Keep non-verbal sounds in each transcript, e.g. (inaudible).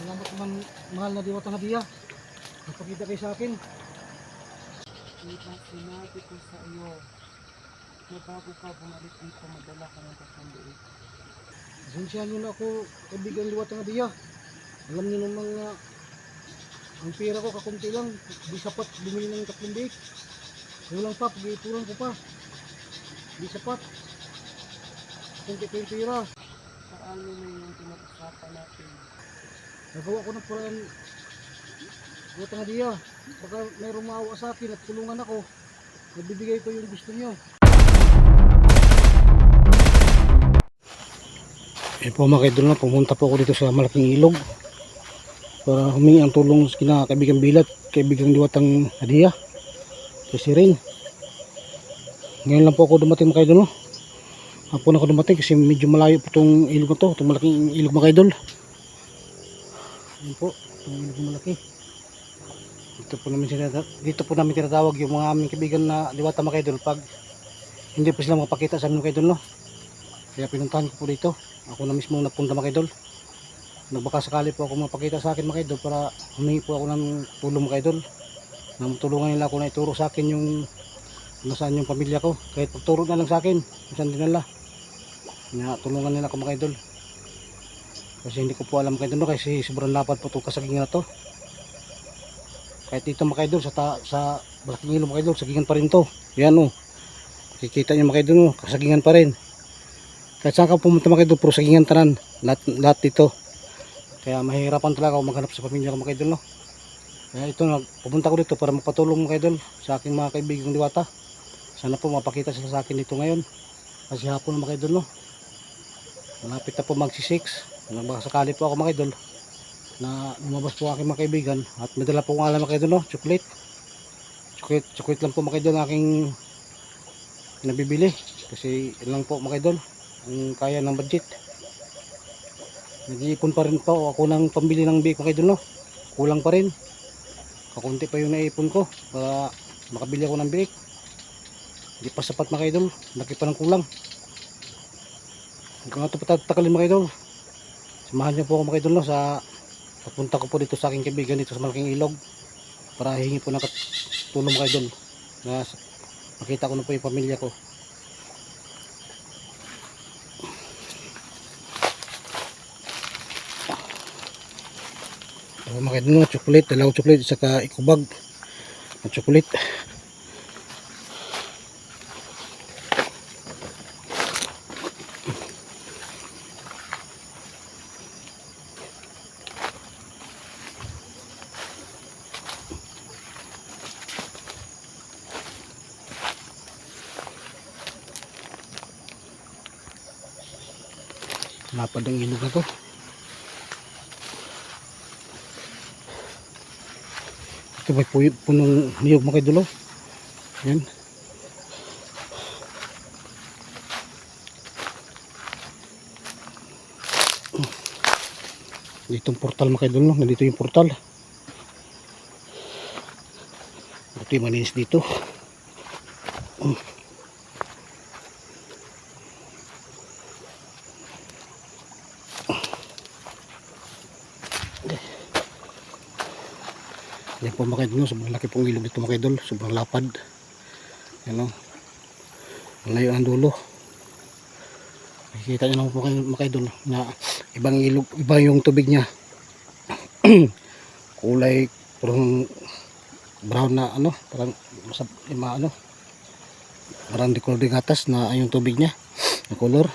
Salamat naman, mahal na diwata nga diya. Nagpakita kayo sa akin. Diba sinabi ko sa iyo na bago ka bumalik dito madala ka ng tatlong liit. Pasensyahan niyo na ako, kaibigan diwata nga diya. Alam niyo naman nga, ang pera ko kakunti lang, di sapat bumili ng tatlong biik. Kaya lang pa, pag-iipulan ko pa. Di sapat. Kunti pa yung pera. Paano na yung pinag-usapan natin? Nagawa ko ng paraan. Diwata nga diya. Baka mayroong maawa sa akin at tulungan ako. Nagbibigay ko yung gusto niyo. Eh po mga na, pumunta po ako dito sa malaking ilog para humingi ang tulong sa kina kaibigan Bilat, kaibigan Diwatang Hadiya, si Rin. Ngayon lang po ako dumating mga kaidol. Hapon ako dumating kasi medyo malayo po itong ilog na to, itong malaking ilog mga kaidol. Yan po, na malaki. Dito po namin sinata dito po namin tinatawag yung mga aming kaibigan na Diwata mga kaidol pag hindi pa sila makapakita sa amin mga kaidol no. Kaya pinuntahan ko po dito. Ako na mismo napunta mga idol. Nagbaka sakali po ako mapakita sa akin mga idol para humingi po ako ng tulong mga idol. Na matulungan nila ako na ituro sa akin yung nasaan yung pamilya ko. Kahit pagturo na lang sa akin, saan dinala. Na tulungan nila ako mga idol. Kasi hindi ko po alam idol no, kasi sobrang lapad po itong kasagingan na to. Kahit dito mga idol sa, sa Malaking Ilog mga idol, sagingan pa rin to. Yan o. Kikita nyo mga idol no, kasagingan pa rin. Kahit saan ka pumunta mga idol, puro sagingan tanan. Lahat, lahat dito. Kaya mahihirapan talaga ako maghanap sa pamilya ko mga idol, no? Kaya ito, pupunta ko dito para magpatulong mga idol sa aking mga kaibigang diwata. Sana po mapakita sila sa akin dito ngayon. Kasi hapon mga idol, no? Malapit na po magsi-6. Baka sakali po ako mga idol na lumabas po aking mga kaibigan at may po akong alam mga idol, no? Chocolate. Chocolate, chocolate lang po mga idol aking nabibili. Kasi lang po mga idol ang kaya ng budget nag-iipon pa rin po ako ng pambili ng biko kay no kulang pa rin kakunti pa yung naipon ko para makabili ako ng biik hindi pa sapat mga idol laki pa ng kulang hanggang ito patatakalin mga idol samahan niyo po ako mga no, sa papunta ko po dito sa aking kaibigan dito sa malaking ilog para hingi po ng tulong mga idol na makita ko na po yung pamilya ko Oh, mga idol, no, chocolate, dalawang chocolate, saka ikubag na chocolate. Lapad ang ilog na to. Ito may punong niyog mga idolo. Yan. Dito yung portal mga idolo. Nandito yung portal. Ito yung malinis dito. Yan po mga idol, sobrang laki pong ilog dito mga idol, sobrang lapad. Yan o. Ang layo ng dulo. Nakikita nyo naman po kayo na ibang ilog, iba yung tubig niya. (clears throat) Kulay parang brown na ano, parang sa lima ano. Parang di de gatas na yung tubig niya, na color.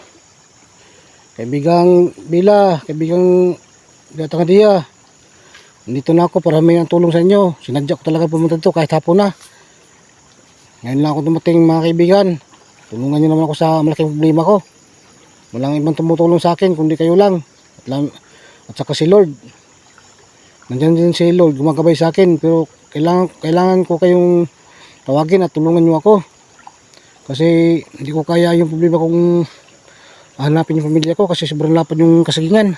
Kaibigang Bila, kaibigang Gatang Dia, Nandito na ako para may tulong sa inyo. Sinadya ko talaga pumunta dito kahit hapon na. Ngayon lang ako dumating mga kaibigan. Tulungan nyo naman ako sa malaking problema ko. Walang ibang tumutulong sa akin kundi kayo lang. At, lang, at saka si Lord. Nandiyan din si Lord gumagabay sa akin. Pero kailangan, kailangan ko kayong tawagin at tulungan nyo ako. Kasi hindi ko kaya yung problema kung hanapin yung pamilya ko kasi sobrang lapad yung kasagingan.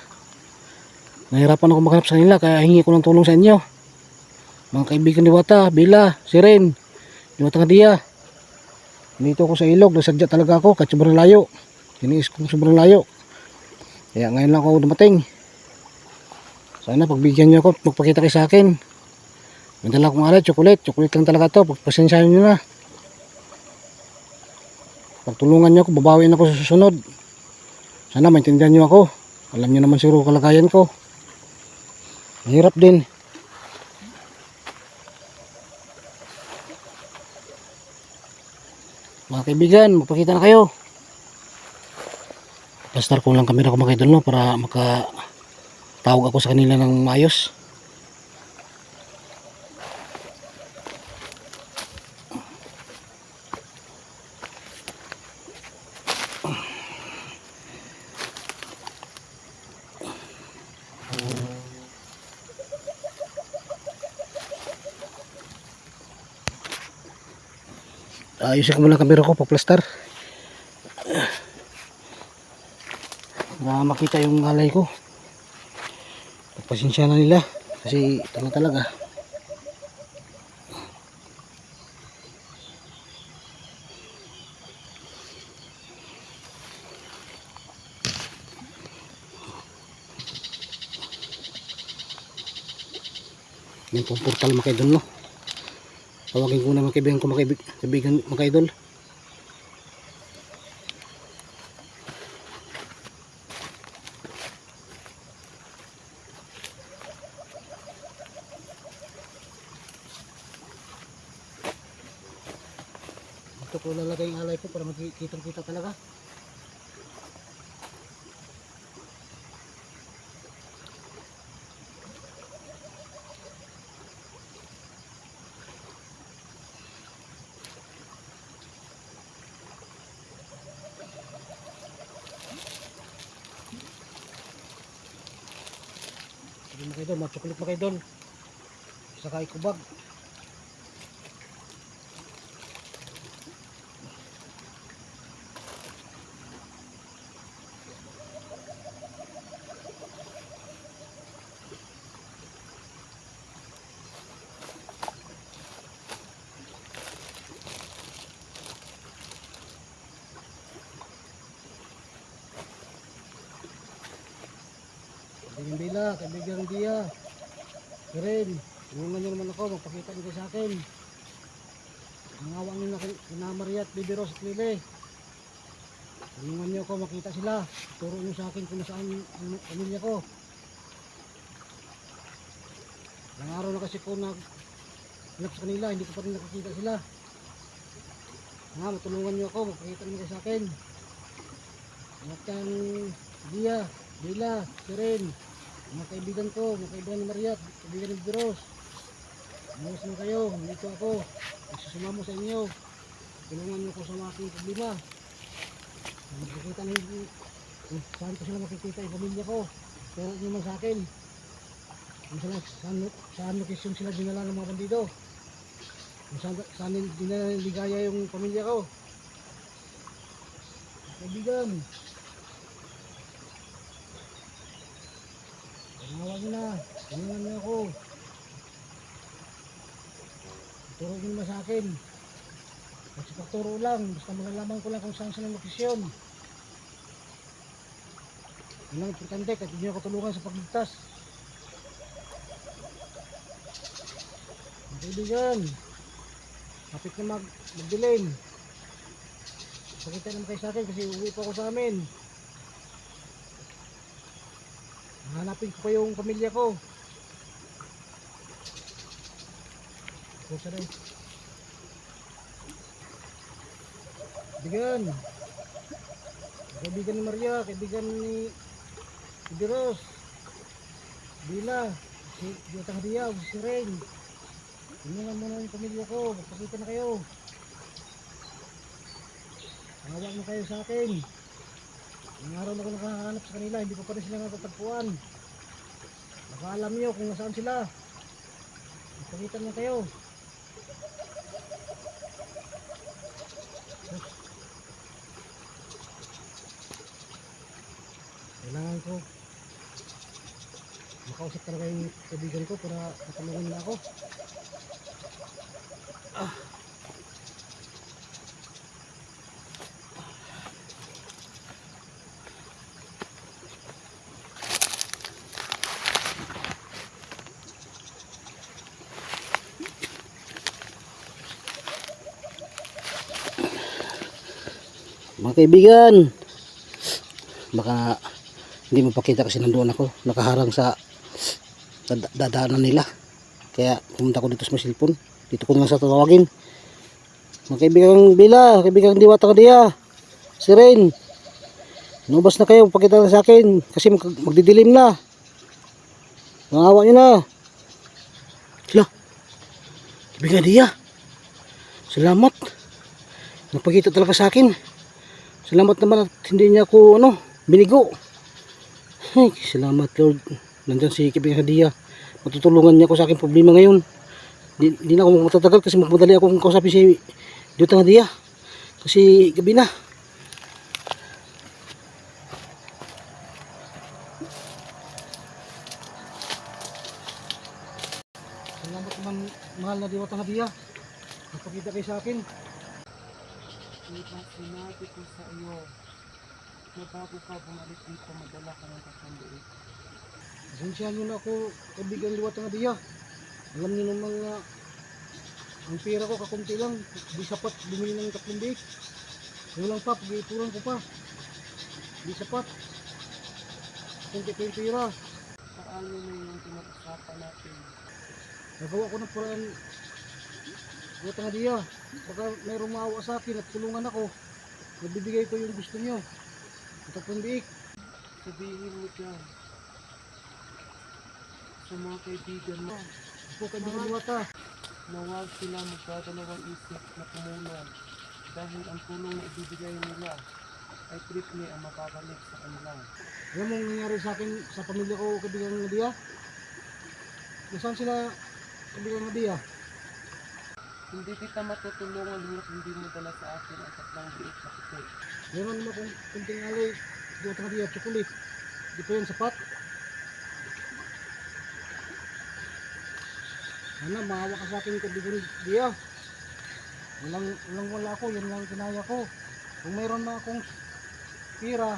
Nahirapan ako maghanap sa kanila kaya hingi ko ng tulong sa inyo. Mga kaibigan ni Wata, Bila, si Ren, ni Wata Kadia. Dito ako sa ilog, nasadya talaga ako kahit sobrang layo. Tiniis ko sobrang layo. Kaya ngayon lang ako dumating. Sana pagbigyan niyo ako, magpakita kayo sa akin. May dala akong alay, chocolate. Chocolate lang talaga to. Pagpasensyahan niyo na. Pagtulungan niyo ako, babawin ako sa susunod. Sana maintindihan niyo ako. Alam niyo naman siguro kalagayan ko. Mahirap din. Mga kaibigan, magpakita na kayo. Pastar ko lang kamera ko mga idol no para maka tawag ako sa kanila ng maayos. Ayusin ko muna kamera ko, paplastar. Na makita yung alay ko. Pagpasensya na nila. Kasi tanga talaga. Pong portal mga idol no. Tawagin ko na mga kaibigan ko mga kaibig- kaibigan mga idol. Ito ko lalagay yung alay ko para makikita kita talaga. Sige mga idol, mga chocolate mga idol. Saka ikubag. Kaibigan Bila, kaibigan Dia. Karen, tulungan niyo naman ako, magpakita kayo sa akin. Nangawang niyo na kina Maria at Bibi Rose at Lile. Tulungan niyo ako, makita sila. Turo niyo sa akin kung nasaan ang pamilya ko. Ilang araw na kasi ko nag hanap sa kanila, hindi ko pa rin nakakita sila. Nga, matulungan niyo ako, magpakita kayo sa akin. At ang Dia, Bila, Karen, mga kaibigan ko, mga kaibigan ni Mariat, kaibigan ni Biros. Ayos na kayo, dito ako. Magsusumamo sa inyo. Tulungan niyo ko sa mga aking problema. Makikita na kung saan ko sila makikita yung pamilya ko. Pero niyo man sa akin. Saan, saan, saan location sila dinala ng mga bandido. Saan, saan dinala ligaya yung pamilya ko. Kaibigan, Tumawag na. Tulungan niyo ako. Turo niyo sa akin. Kasi pagturo lang. Basta malalaman ko lang kung saan sila lokasyon. Yun ang importante. Kahit hindi ako tulungan sa pagligtas. Kaibigan. Kapit na mag magdilim. Pakita naman kayo sa akin kasi uwi pa ako sa amin. Hanapin ko pa yung pamilya ko. Kusa rin. Kaibigan. Kaibigan ni Maria, kaibigan ni Biros. Bila, si Jotang Diyaw, si Ren. Tingnan mo na yung pamilya ko, magpakita na kayo. Tawag na kayo sa akin. Ang araw na ako nakahanap sa kanila, hindi ko pa rin sila natatagpuan. Baka alam niyo kung nasaan sila. Ipakita mo kayo. Kailangan ko makausap talaga yung kaibigan ko para matulungan nila ako. Kaibigan. Baka hindi mapakita kasi nandoon ako. Nakaharang sa dad- dadaanan nila. Kaya pumunta ko dito sa cellphone. Dito ko lang sa tatawagin. Mga kaibigang Bila, kaibigang Diwata Kadia. Si Rain. Nubas na kayo, pakita na sa akin. Kasi mag magdidilim na. Nangawa nyo na. Sila. Kaibigan Dia. Salamat. Nagpakita talaga sa akin. Salamat naman at hindi niya ako ano, binigo. Ay, salamat Lord. Nandyan si Kaibigan Dia. Matutulungan niya ako sa aking problema ngayon. Di, di na ako matatagal kasi magmadali ako kung kausapin si Diyota Dia. Kasi gabi na. Salamat naman mahal na Diyota Dia. Nagpakita kayo sa akin. Diba sinabi ko sa iyo na bago ka bumalik dito, madala ka ng tatlong liit. Pasensyahan nyo na ako, kaibigan liwat nga diya. Alam niyo naman nga, ang pera ko kakunti lang, di sapat bumili ng tatlong biik. Kulang pa, pag-iipuran ko pa. Di sapat. Kunti ko yung pera. Paano na yung pinag-usapan natin? Nagawa ko ng paraan. Liwat nga diya. Baka mayroong maawa sa akin at tulungan ako. Nabibigay ko yung gusto niyo. Tatlong biik. Sabihin mo dyan sa mga kaibigan mo Ako kaibigan liwata. na huwag sila magdadalawang isip na tumulong dahil ang tulong na ibibigay nila ay triple ang mapapalik sa kanila. Alam mo ang nangyari sa akin, sa pamilya ko, kaibigan nga diya? Nasaan sila, kaibigan nga diya? Hindi kita matutulungan hanggat hindi mo dala sa akin ang tatlong biik na puti. Meron naman akong kunting alay, di ko diya, chocolate. Di pa yun sapat. Sana, maawa ka sa akin, kaibigan diya. Walang, walang wala ako, yan lang kinaya ko. Kung mayroon na akong pira,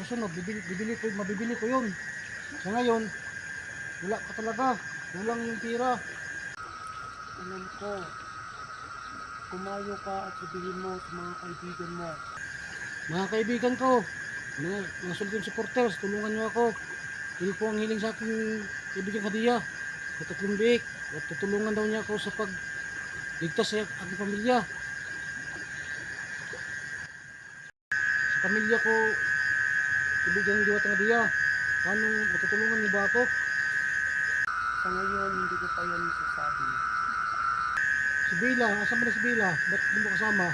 susunod, bibili, bibili ko, mabibili ko yun. Sa ngayon, wala ka talaga. Walang yung pira. Alam ko, kumayo ka at sabihin mo sa mga kaibigan mo Mga kaibigan ko, mga, mga solid supporters, tulungan niyo ako. Yun po ang hiling sa aking kaibigan Kadiya. Sa tatlong biik. At tutulungan daw niya ako sa pag ligtas sa aking pamilya. Sa pamilya ko, kaibigan Diwata Kadiya. Paano matutulungan niyo ba ako? Sa ngayon, hindi ko pa yan masasabi. Si Bella, asan ba na si Bella? Ba't di mo kasama?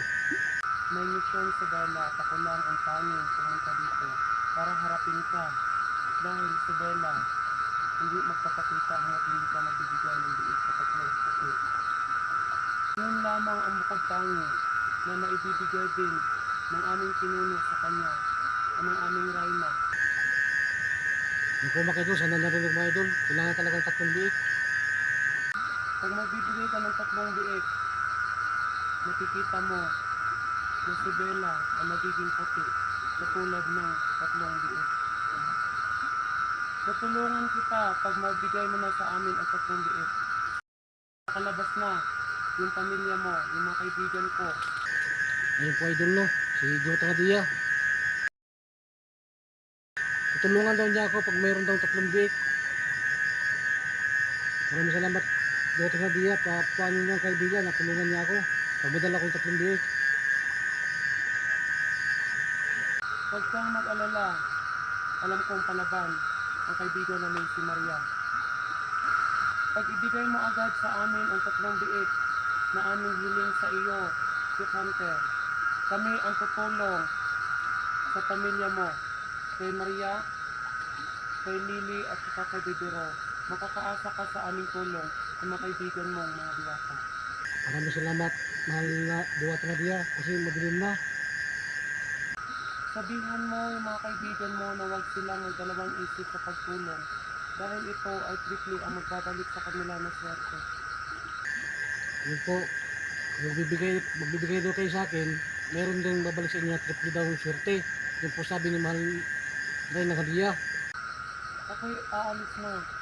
May misyon sa Bella at ako lang ang tanging pumunta dito para harapin ka. Dahil si Bella, hindi magpapakita hanggat hindi ka magbibigay ng biik sa tatlong puti. Yun lamang ang bukod tangi na naibibigay din ng aming pinuno sa kanya ng aming Rayna. Yung idol, sana narinig mga idol. Kailangan talagang tatlong biik. Pag magbibigay ka ng tatlong biik, makikita mo na si Bella ay magiging puti katulad ng tatlong biik. Tutulungan kita pag magbigay mo na sa amin ang tatlong biik. Nakalabas na yung pamilya mo, yung mga kaibigan ko. Ayun po idol no, si Diwata Kadiya. Tutulungan daw niya ako pag mayroon daw tatlong biik. Maraming salamat Diwata Kadiya. Pa, paano niya kaibigan na tulungan niya ako. Pag madala ko tatlong biik. Huwag kang mag-alala. Alam kong palaban ang kaibigan namin si Maria. Pag ibigay mo agad sa amin ang tatlong biik na aming hiling sa iyo, Chief Hunter, kami ang tutulong sa pamilya mo, kay Maria, kay Lily at kay Bibiro. Makakaasa ka sa aming tulong sa mga kaibigan mong mga diwata. Maraming salamat mahal na Diwata Kadiya kasi madilim na. Sabihan mo yung mga kaibigan mo na huwag silang magdalawang isip sa pagtulong dahil ito ay triple ang magbabalik sa kanila na swerte. Yun po, magbibigay, magbibigay daw kayo sa akin. Meron din babalik sa inyo na triple daw yung swerte. Yun po sabi ni mahal Reyna Kadiya. Ako'y aalis na.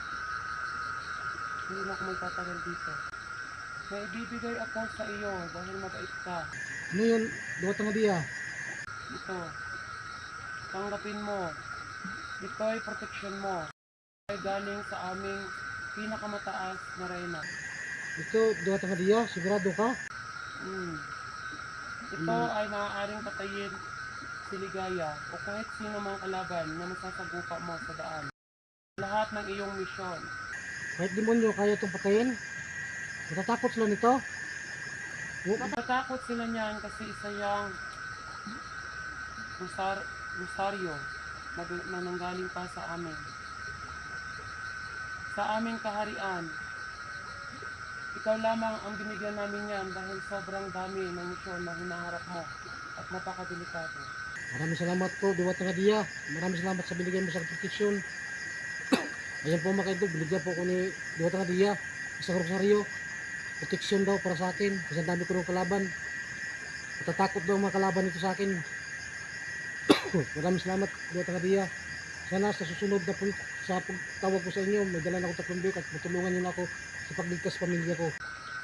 Hindi na ako magtatagal dito. May ibibigay ako sa iyo dahil mabait ka. Ano yun? Duwat nga diya. Ito. Tanggapin mo. Ito ay protection mo. Ay galing sa aming pinakamataas na reyna. Ito, duwat nga diya. Sigurado ka? Mm. Ito ay maaaring patayin si Ligaya o kahit sino mang kalaban na masasagupa mo sa daan. Lahat ng iyong misyon. Kahit demonyo, kaya itong patayin? Natatakot sila nito? Natatakot sila niyan kasi isa yang rosar, rosaryo na, na nanggaling pa sa amin. Sa aming kaharian, ikaw lamang ang binigyan namin yan dahil sobrang dami ng misyon na hinaharap mo at napakadelikado. Maraming salamat po, duwat nga diya. Maraming salamat sa binigyan mo sa proteksyon. Ayan po mga kaidol, binigyan po ko ni duwat nga diya. Isang rosaryo. Proteksyon daw para sa akin. Kasi ang dami ko ng kalaban. Natatakot daw mga kalaban nito sa akin. (coughs) Maraming salamat, duwat nga diya. Sana sa susunod na po, sa pagtawag ko sa inyo, may dala na ako tatlong bik at matulungan niyo na ako sa pagligtas sa pamilya ko.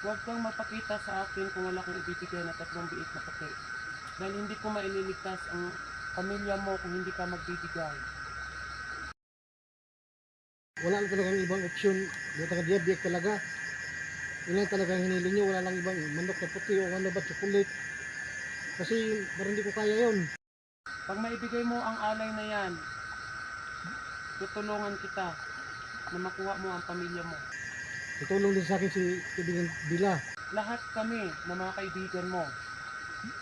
Huwag kang mapakita sa akin kung wala kang ibibigay na tatlong biik na puti. Dahil hindi ko maililigtas ang pamilya mo kung hindi ka magbibigay. Wala lang talagang ibang option. Diabetic talaga. Yun lang talaga ang hiniling nyo wala lang ibang manok na puti o ano ba chocolate. Kasi parang hindi ko kaya yun. Pag maibigay mo ang alay na yan, tutulungan kita na makuha mo ang pamilya mo. tutulong din sa akin si kaibigan Bila. Lahat kami na mga kaibigan mo,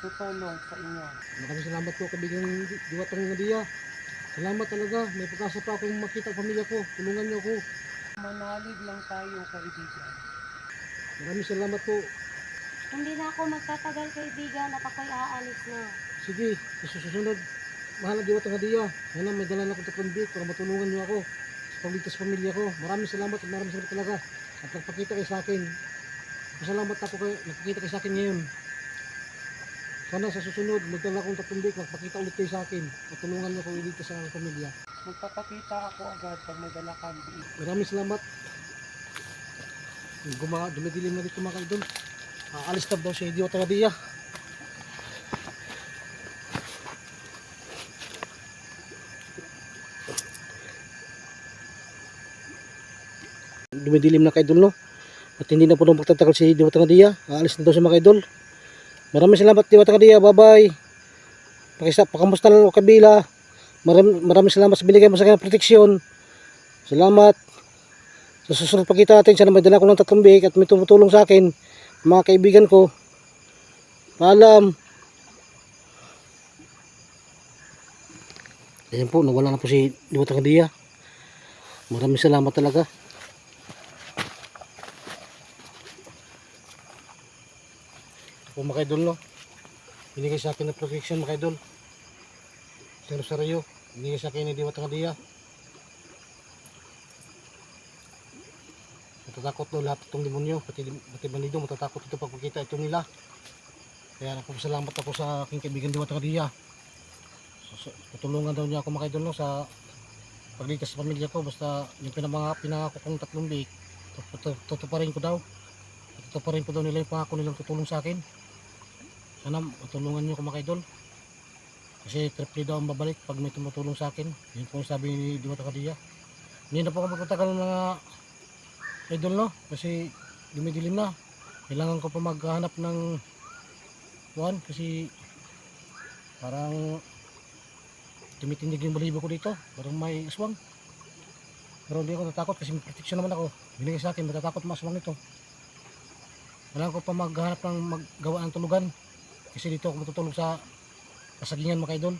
tutulong sa inyo. maraming salamat po kaibigan Diwatang Nadia salamat talaga. May pagkasa pa akong makita ang pamilya ko. Tulungan niyo ako. Manalig lang tayo, kaibigan. maraming salamat po. Hindi na ako magtatagal kaibigan at ako'y aalis na. sige susunod mahal na Diwatang Nadia sana may dala na akong tatlong para matulungan niyo ako sa pagligtas sa pamilya ko. Maraming salamat at maraming salamat talaga. At nagpakita kayo sa akin. Masalamat ako kayo, nagpakita kayo sa akin ngayon. Sana sa susunod, magdala akong tatlong bik, magpakita ulit kayo sa akin. At tulungan niyo ako ulit sa aking pamilya. Magpapakita ako agad pag may dala kang biik. Maraming salamat. Guma, dumidilim na dito mga kaidol. Aalis na daw si Idiota Radia. Dumidilim na kaidol no. At hindi na po nung magtatagal si Idiota Radia. Aalis na daw si mga kaidol. Maraming salamat Idiota Radia. Bye bye. Pakisa, pakamusta lang kabila. Maraming, maraming salamat sa binigay mo sa ng proteksyon. Salamat. Sa susunod pagkita natin, sana may dala ko ng tatlong bihik at may tumutulong sa akin. Mga kaibigan ko. Paalam. Ayan po, nawala na po si Diwata Kadia. Maraming salamat talaga. Po mga idol, no? Binigay sa akin ng protection mga idol. Sa Rosario. Binigay sa akin ni Diwata Kadia. Matatakot daw lahat itong demonyo, pati, pati bandido, matatakot ito pag makita ito nila. Kaya nagpapasalamat ako sa aking kaibigan Diwata Kadia. So, so, tutulungan daw niya ako mga no, sa pagligtas sa pamilya ko. Basta yung pinamanga, pinangako kong tatlong big, tutuparin ko daw. Tutuparin ko daw nila yung pangako nilang tutulong sa akin. Sana matulungan niyo ako mga idol. Kasi triple daw ang babalik pag may tumutulong sa akin. Yun po sabi ni Diwata Kadia. Hindi na po ako magtatagal ng mga idol no? Kasi dumidilim na. Kailangan ko pa maghanap ng one kasi parang tumitindig yung balibo ko dito. Parang may aswang. Pero hindi ako natakot kasi may protection naman ako. Binigay sa akin matatakot maswang ito kailangan ko pa maghanap ng maggawa ng tulugan kasi dito ako matutulog sa kasagingan mga idol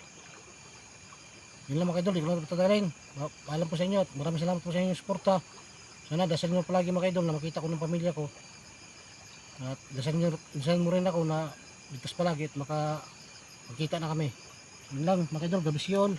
yun lang mga idol hindi ko na patadalin paalam po sa inyo at maraming salamat po sa inyong suporta sana dasal nyo palagi mga idol na makita ko ng pamilya ko. At dasal nyo, dasal mo rin ako na ligtas palagi at maka makita na kami. Yun lang mga idol, gabis yun.